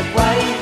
แล